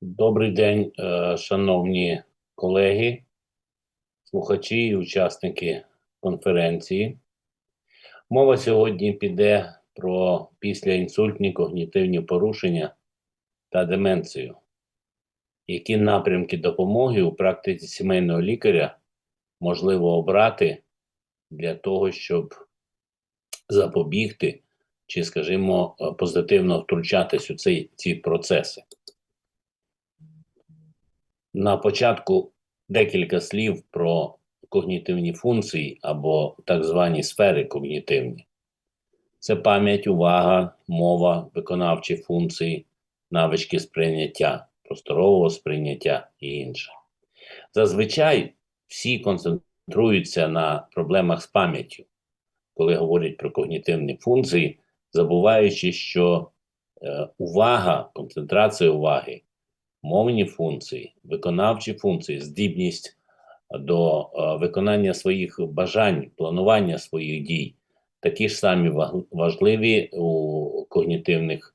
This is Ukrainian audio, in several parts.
Добрий день, е, шановні колеги, слухачі і учасники конференції. Мова сьогодні піде про післяінсультні когнітивні порушення та деменцію. Які напрямки допомоги у практиці сімейного лікаря можливо обрати для того, щоб запобігти чи, скажімо, е, позитивно втручатись у цей, ці процеси? На початку декілька слів про когнітивні функції або так звані сфери когнітивні. Це пам'ять, увага, мова, виконавчі функції, навички сприйняття, просторового сприйняття і інше. Зазвичай всі концентруються на проблемах з пам'яттю, коли говорять про когнітивні функції, забуваючи, що е, увага, концентрація уваги мовні функції, виконавчі функції, здібність до е, виконання своїх бажань, планування своїх дій, такі ж самі важливі у когнітивних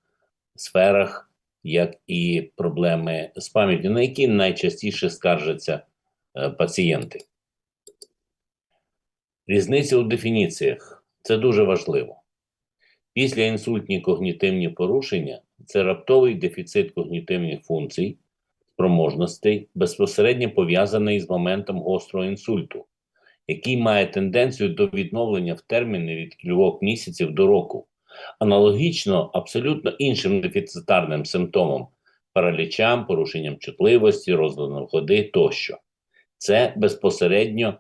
сферах, як і проблеми з пам'яттю, на які найчастіше скаржаться е, пацієнти. Різниця у дефініціях це дуже важливо. Післяінсультні когнітивні порушення це раптовий дефіцит когнітивних функцій, спроможностей, безпосередньо пов'язаний з моментом гострого інсульту, який має тенденцію до відновлення в терміни від кількох місяців до року. Аналогічно абсолютно іншим дефіцитарним симптомам паралічам, порушенням чутливості, розладом ходи тощо. Це безпосередньо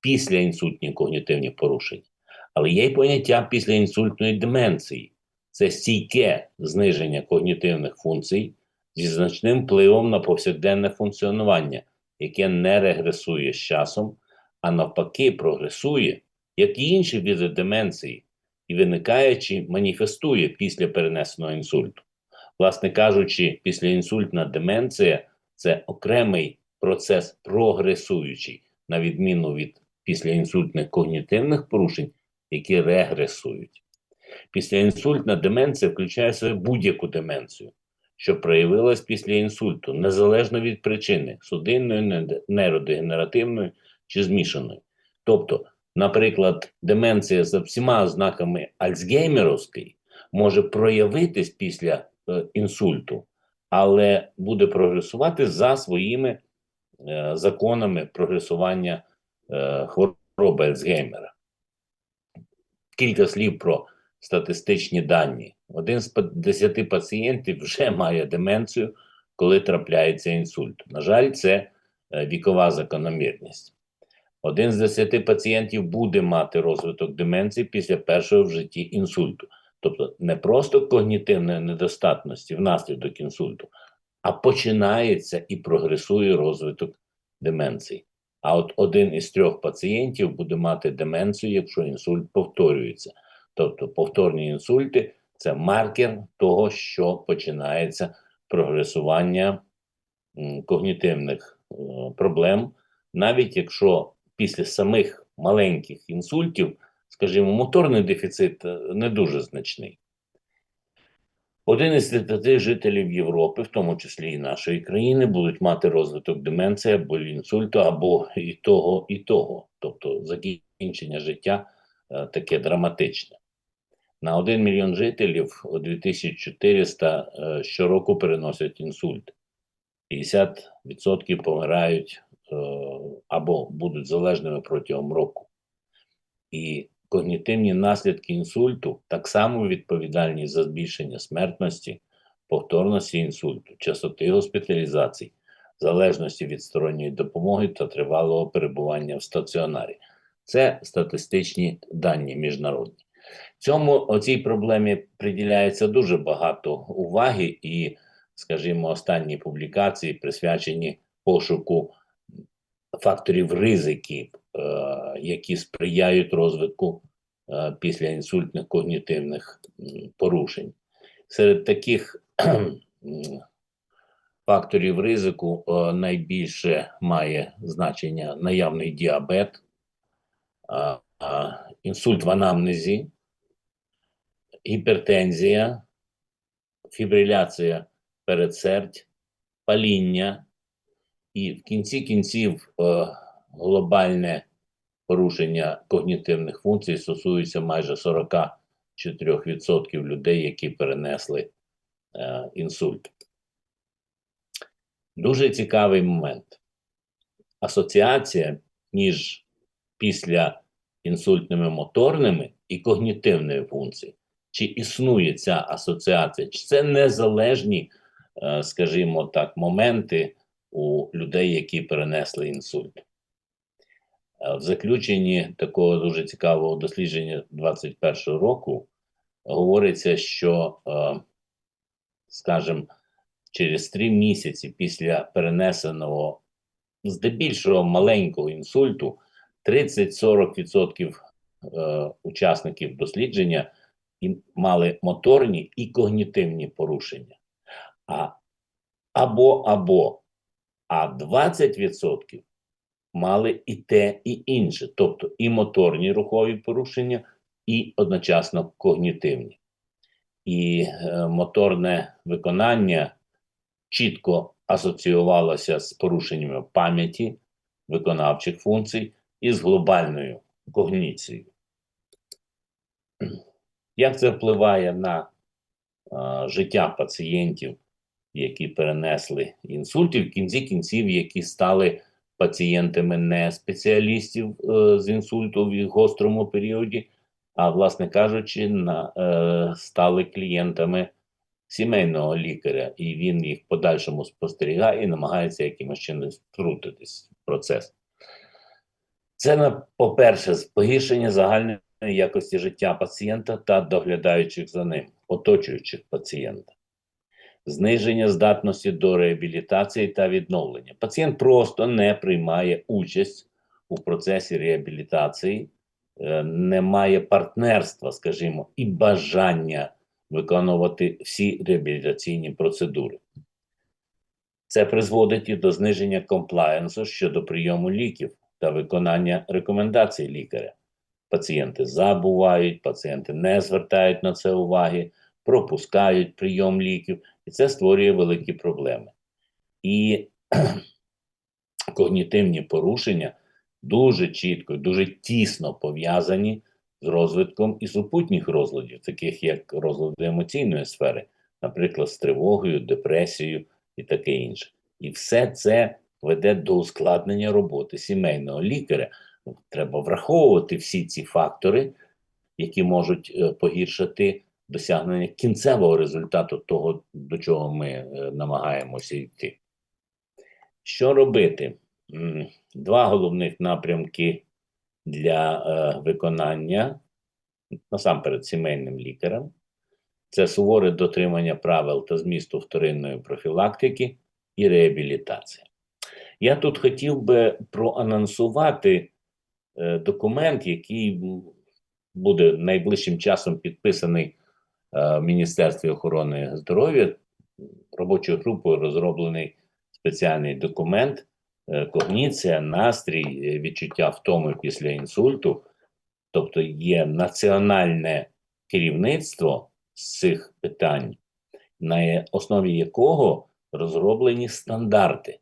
післяінсультні когнітивні порушення. Але є й поняття післяінсультної деменції. Це стійке зниження когнітивних функцій зі значним впливом на повсякденне функціонування, яке не регресує з часом, а навпаки прогресує, як і інші види деменції, і виникає чи маніфестує після перенесеного інсульту. Власне кажучи, післяінсультна деменція це окремий процес прогресуючий, на відміну від післяінсультних когнітивних порушень, які регресують. Післяінсультна деменція включає в себе будь-яку деменцію, що проявилась після інсульту, незалежно від причини судинної, нейродегенеративної чи змішаної. Тобто, наприклад, деменція за всіма ознаками Альцгеймеровської може проявитись після е, інсульту, але буде прогресувати за своїми е, законами прогресування е, хвороби Альцгеймера. Кілька слів про статистичні дані. Один з па- десяти пацієнтів вже має деменцію, коли трапляється інсульт. На жаль, це е, вікова закономірність. Один з десяти пацієнтів буде мати розвиток деменції після першого в житті інсульту. Тобто не просто когнітивної недостатності внаслідок інсульту, а починається і прогресує розвиток деменції. А от один із трьох пацієнтів буде мати деменцію, якщо інсульт повторюється. Тобто повторні інсульти це маркер того, що починається прогресування когнітивних е, проблем, навіть якщо після самих маленьких інсультів, скажімо, моторний дефіцит е, не дуже значний. Один із 30 жителів Європи, в тому числі і нашої країни, будуть мати розвиток деменції або інсульту, або і того, і того. Тобто закінчення життя е, таке драматичне. На 1 мільйон жителів о 2400 е, щороку переносять інсульт. 50% помирають е, або будуть залежними протягом року. І когнітивні наслідки інсульту так само відповідальні за збільшення смертності, повторності інсульту, частоти госпіталізацій, залежності від сторонньої допомоги та тривалого перебування в стаціонарі. Це статистичні дані міжнародні. Цьому оцій проблемі приділяється дуже багато уваги, і, скажімо, останні публікації присвячені пошуку факторів ризиків, е, які сприяють розвитку е, післяінсультних когнітивних м, порушень. Серед таких факторів ризику е, найбільше має значення наявний діабет, інсульт в анамнезі, гіпертензія, фібриляція передсердь, паління, і в кінці кінців е, глобальне порушення когнітивних функцій стосується майже 44% людей, які перенесли е, інсульт. Дуже цікавий момент. Асоціація між після інсультними моторними і когнітивними функціями. Чи існує ця асоціація? Чи це незалежні, е, скажімо так, моменти у людей, які перенесли інсульт? Е, В заключенні такого дуже цікавого дослідження 2021 року говориться, що, е, скажімо, через три місяці після перенесеного здебільшого маленького інсульту 30-40% е, учасників дослідження і мали моторні і когнітивні порушення. А або або а 20% мали і те, і інше, тобто і моторні рухові порушення, і одночасно когнітивні. І е, моторне виконання чітко асоціювалося з порушеннями пам'яті, виконавчих функцій і з глобальною когніцією. Як це впливає на а, життя пацієнтів, які перенесли інсульт, і в кінці кінців, які стали пацієнтами не спеціалістів е, з інсульту в гострому періоді, а, власне кажучи, на, е, стали клієнтами сімейного лікаря, і він їх в подальшому спостерігає і намагається якимось чином втрутитись в процес. Це, по-перше, погіршення загальної якості життя пацієнта та доглядаючих за ним, оточуючих пацієнта, зниження здатності до реабілітації та відновлення. Пацієнт просто не приймає участь у процесі реабілітації, е, не має партнерства, скажімо, і бажання виконувати всі реабілітаційні процедури. Це призводить і до зниження комплаєнсу щодо прийому ліків та виконання рекомендацій лікаря. Пацієнти забувають, пацієнти не звертають на це уваги, пропускають прийом ліків, і це створює великі проблеми. І когнітивні порушення дуже чітко, дуже тісно пов'язані з розвитком і супутніх розладів, таких як розлади емоційної сфери, наприклад, з тривогою, депресією і таке інше. І все це веде до ускладнення роботи сімейного лікаря. Треба враховувати всі ці фактори, які можуть е, погіршити досягнення кінцевого результату того, до чого ми е, намагаємося йти. Що робити? Два головних напрямки для е, виконання насамперед сімейним лікарем. Це суворе дотримання правил та змісту вторинної профілактики і реабілітація. Я тут хотів би проанонсувати документ, який буде найближчим часом підписаний е, в Міністерстві охорони здоров'я. Робочою групою розроблений спеціальний документ е, когніція, настрій, е, відчуття втоми після інсульту. Тобто є національне керівництво з цих питань, на основі якого розроблені стандарти,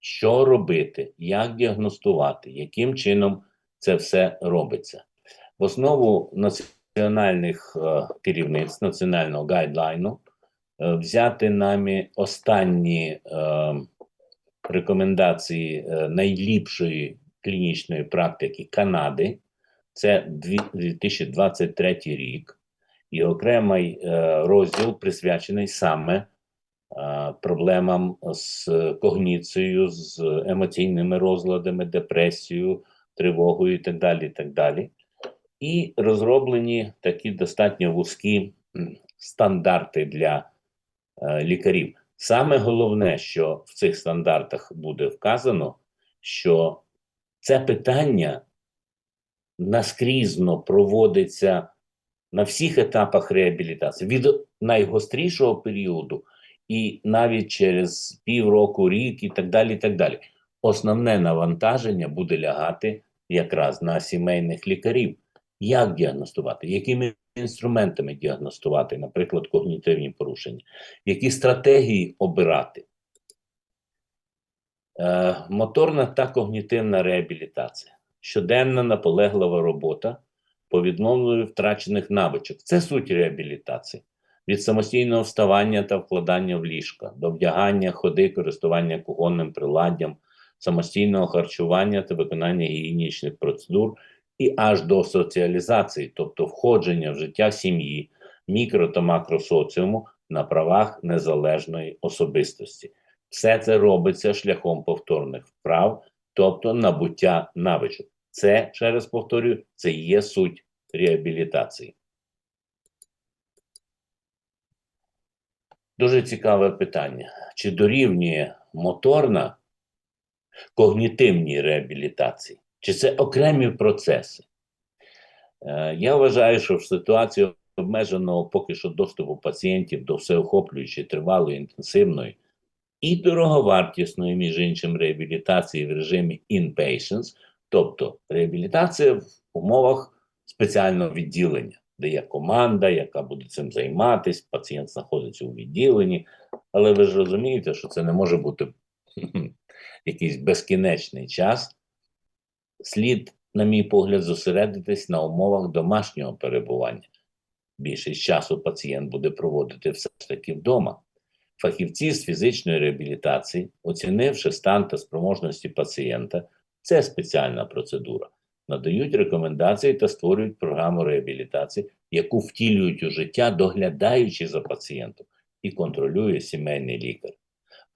що робити, як діагностувати, яким чином це все робиться. В основу національних е, керівництв, національного гайдлайну е, взяти нами останні е, рекомендації найліпшої клінічної практики Канади. Це 2023 рік, і окремий е, розділ присвячений саме проблемам з когніцією, з емоційними розладами, депресією, тривогою і так далі. І, так далі. і розроблені такі достатньо вузькі стандарти для е, лікарів. Саме головне, що в цих стандартах буде вказано, що це питання наскрізно проводиться на всіх етапах реабілітації від найгострішого періоду і навіть через півроку, рік і так далі. і так далі. Основне навантаження буде лягати якраз на сімейних лікарів. Як діагностувати, якими інструментами діагностувати, наприклад, когнітивні порушення, які стратегії обирати. Е, моторна та когнітивна реабілітація. Щоденна наполеглива робота по відновленню втрачених навичок. Це суть реабілітації. Від самостійного вставання та вкладання в ліжка, до вдягання, ходи, користування кухонним приладдям, самостійного харчування та виконання гігієнічних процедур, і аж до соціалізації, тобто входження в життя сім'ї, мікро та макросоціуму на правах незалежної особистості. Все це робиться шляхом повторних вправ, тобто набуття навичок. Це, ще раз повторюю, це є суть реабілітації. Дуже цікаве питання. Чи дорівнює моторна когнітивній реабілітації? Чи це окремі процеси? Е, Я вважаю, що в ситуації обмеженого поки що доступу пацієнтів до всеохоплюючої, тривалої, інтенсивної і дороговартісної, між іншим, реабілітації в режимі inpatients, тобто реабілітація в умовах спеціального відділення, де є команда, яка буде цим займатися, пацієнт знаходиться у відділенні. Але ви ж розумієте, що це не може бути якийсь безкінечний час. Слід, на мій погляд, зосередитись на умовах домашнього перебування. Більшість часу пацієнт буде проводити все ж таки вдома. Фахівці з фізичної реабілітації, оцінивши стан та спроможності пацієнта, це спеціальна процедура, надають рекомендації та створюють програму реабілітації, яку втілюють у життя, доглядаючи за пацієнтом і контролює сімейний лікар.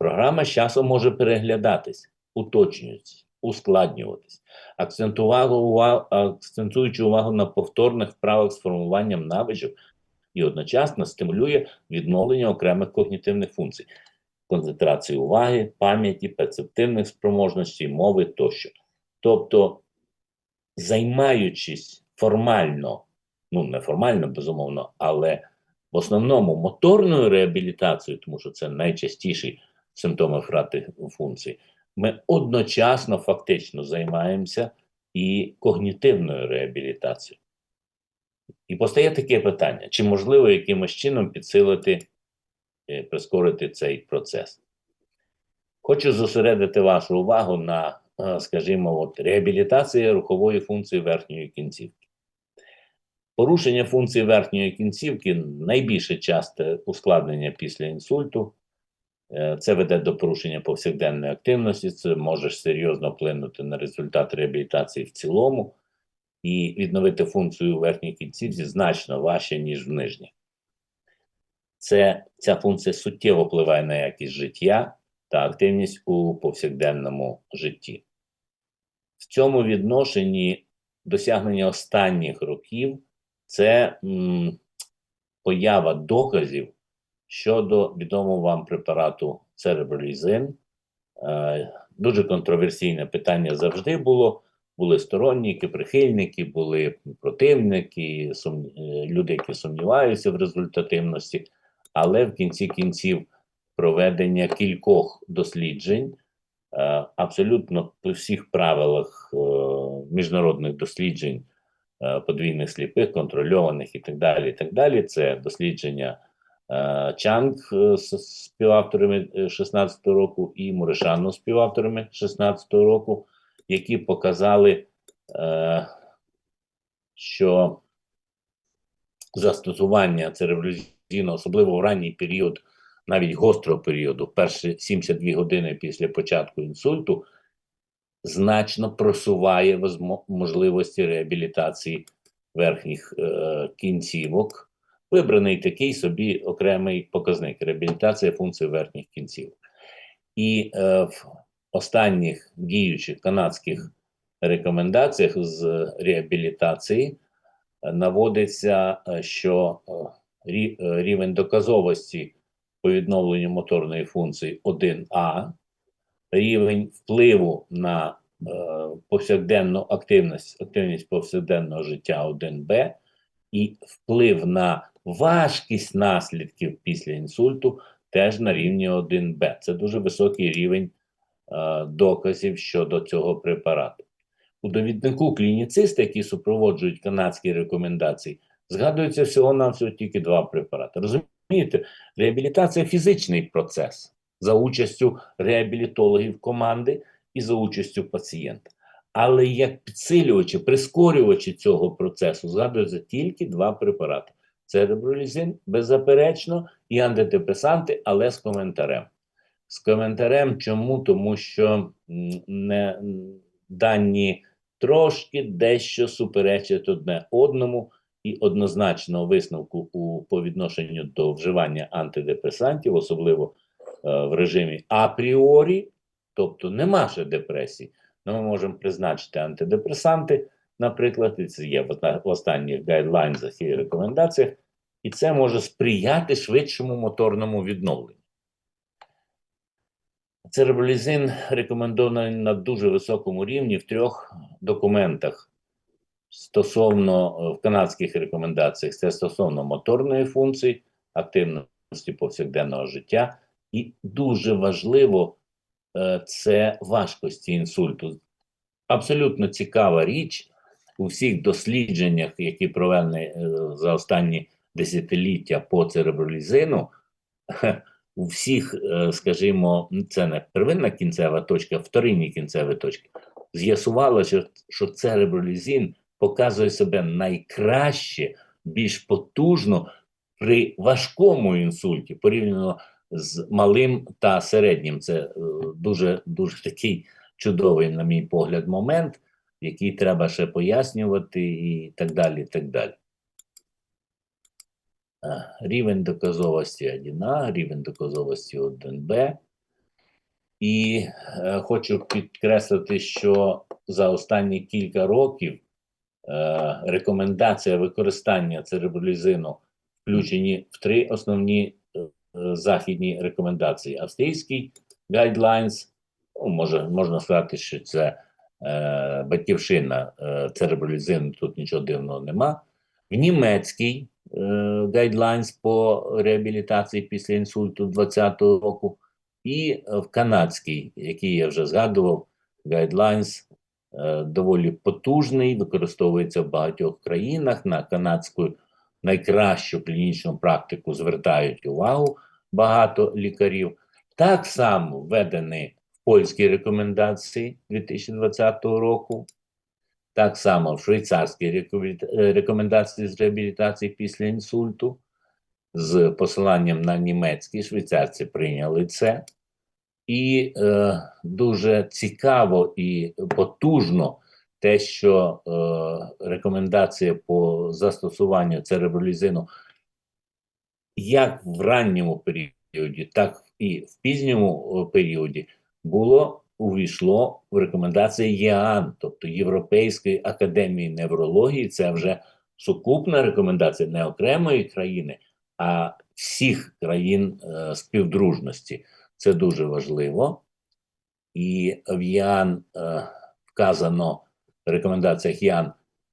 Програма з часом може переглядатись, уточнюватись, ускладнюватись, акцентуючи увагу на повторних вправах з формуванням навичок і одночасно стимулює відновлення окремих когнітивних функцій, концентрації уваги, пам'яті, перцептивних спроможностей, мови тощо. Тобто, займаючись формально, ну не формально, безумовно, але в основному моторною реабілітацією, тому що це найчастіші симптоми втрати функцій, ми одночасно фактично займаємося і когнітивною реабілітацією. І постає таке питання: чи можливо якимось чином підсилити, е, прискорити цей процес? Хочу зосередити вашу увагу на, е, скажімо, от, реабілітації рухової функції верхньої кінцівки. Порушення функції верхньої кінцівки найбільше часте ускладнення після інсульту. Е, Це веде до порушення повсякденної активності, це може серйозно вплинути на результат реабілітації в цілому і відновити функцію у верхній кінцівці значно важче, ніж в нижній. Це, ця функція суттєво впливає на якість життя та активність у повсякденному житті. В цьому відношенні досягнення останніх років це м, поява доказів щодо відомого вам препарату церебролізин. Е, дуже контроверсійне питання завжди було. Були сторонники, прихильники, були противники, сум... е, люди, які сумніваються в результативності, але в кінці кінців проведення кількох досліджень е, абсолютно по всіх правилах міжнародних досліджень подвійних сліпих, контрольованих і так далі. і так далі. Це дослідження Чанг е, з з співавторами 16-го року і Муришану з співавторами 16 року які показали, е, що застосування церебролізину, особливо в ранній період, навіть гострого періоду, перші 72 години після початку інсульту, значно просуває можливості реабілітації верхніх е, кінцівок. Вибраний такий собі окремий показник реабілітація функції верхніх кінцівок. І е, в останніх діючих канадських рекомендаціях з реабілітації е, наводиться, е, що е, рі- рівень доказовості по відновленню моторної функції 1А, рівень впливу на повсякденну активність, активність повсякденного життя 1Б і вплив на важкість наслідків після інсульту теж на рівні 1Б. Це дуже високий рівень е, доказів щодо цього препарату. У довіднику клініциста, які супроводжують канадські рекомендації, згадується всього-навсього тільки два препарати. Розумієте, реабілітація фізичний процес. за участю реабілітологів команди і за участю пацієнта. Але як підсилювачі, прискорювачі цього процесу згадуються тільки два препарати: це ребролізин, беззаперечно, і антидепресанти, але з коментарем. З коментарем чому? Тому що не дані трошки дещо суперечать одне одному, і однозначного висновку у по відношенню до вживання антидепресантів, особливо е, в режимі апріорі, тобто нема ще депресії. Ну, ми можемо призначити антидепресанти, наприклад, і це є в останніх гайдлайнзах і рекомендаціях, і це може сприяти швидшому моторному відновленню. Церебролізин рекомендований на дуже високому рівні в трьох документах стосовно е, в канадських рекомендаціях це стосовно моторної функції, активності повсякденного життя, і дуже важливо е, це важкості інсульту. Абсолютно цікава річ у всіх дослідженнях, які проведені е, за останні десятиліття по церебролізину, у всіх, е, скажімо, це не первинна кінцева точка, вторинні кінцеві точки. З'ясувалося, що церебролізин показує себе найкраще, більш потужно при важкому інсульті, порівняно з малим та середнім. Це е, дуже, дуже такий чудовий, на мій погляд, момент, який треба ще пояснювати, і так далі. так далі. Рівень доказовості 1А, рівень доказовості 1Б. І е, хочу підкреслити, що за останні кілька років е, рекомендація використання церебролізину включені в три основні е, західні рекомендації: австрійський guidelines, ну, може, можна сказати, що це батьківщина е, церебролізину, тут нічого дивного нема. В німецький е, guidelines по реабілітації після інсульту 2020 року, і е, в канадський, який я вже згадував, е, доволі потужний, використовується в багатьох країнах. На канадську найкращу клінічну практику звертають увагу багато лікарів. Так само введені польські рекомендації 2020 року. Так само в швейцарській е, рекомендації з реабілітації після інсульту, з посиланням на німецькі, швейцарці прийняли це. І е, дуже цікаво і потужно те, що е, рекомендація по застосуванню церебролізину як в ранньому періоді, так і в пізньому періоді було увійшло в рекомендації ЄАН, тобто Європейської академії неврології. Це вже сукупна рекомендація не окремої країни, а всіх країн е, співдружності. Це дуже важливо. І в ЯН е, вказано в рекомендаціях ЯН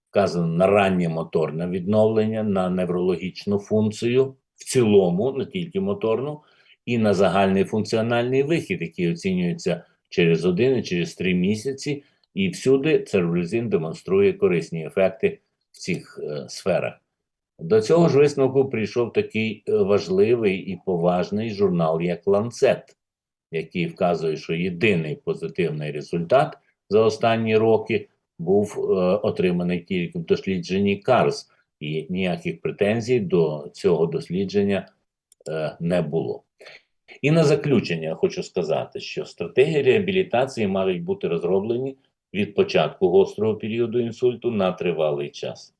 вказано на раннє моторне відновлення, на неврологічну функцію в цілому, не тільки моторну, і на загальний функціональний вихід, який оцінюється через один і через три місяці. І всюди церулізин демонструє корисні ефекти в цих е, сферах. До цього ж висновку прийшов такий е, важливий і поважний журнал, як Lancet, який вказує, що єдиний позитивний результат за останні роки був е, отриманий тільки в дослідженні CARS, і ніяких претензій до цього дослідження не було. І на заключення хочу сказати, що стратегії реабілітації мають бути розроблені від початку гострого періоду інсульту на тривалий час.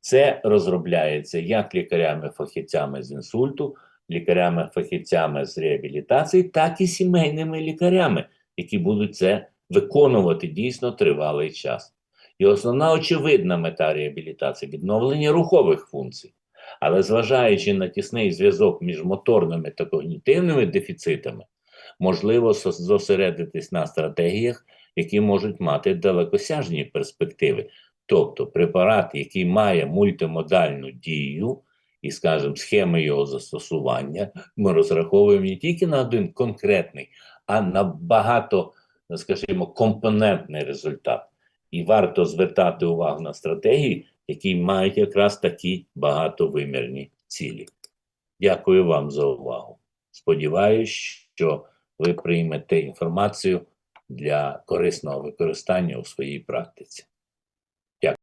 Це розробляється як лікарями-фахівцями з інсульту, лікарями-фахівцями з реабілітації, так і сімейними лікарями, які будуть це виконувати дійсно тривалий час. І основна очевидна мета реабілітації відновлення рухових функцій. Але зважаючи на тісний зв'язок між моторними та когнітивними дефіцитами, можливо зосередитись на стратегіях, які можуть мати далекосяжні перспективи. Тобто препарат, який має мультимодальну дію, і, скажімо, схеми його застосування, ми розраховуємо не тільки на один конкретний, а на багато, скажімо, компонентний результат. І варто звертати увагу на стратегії, які мають якраз такі багатовимірні цілі. Дякую вам за увагу. Сподіваюсь, що ви приймете інформацію для корисного використання у своїй практиці.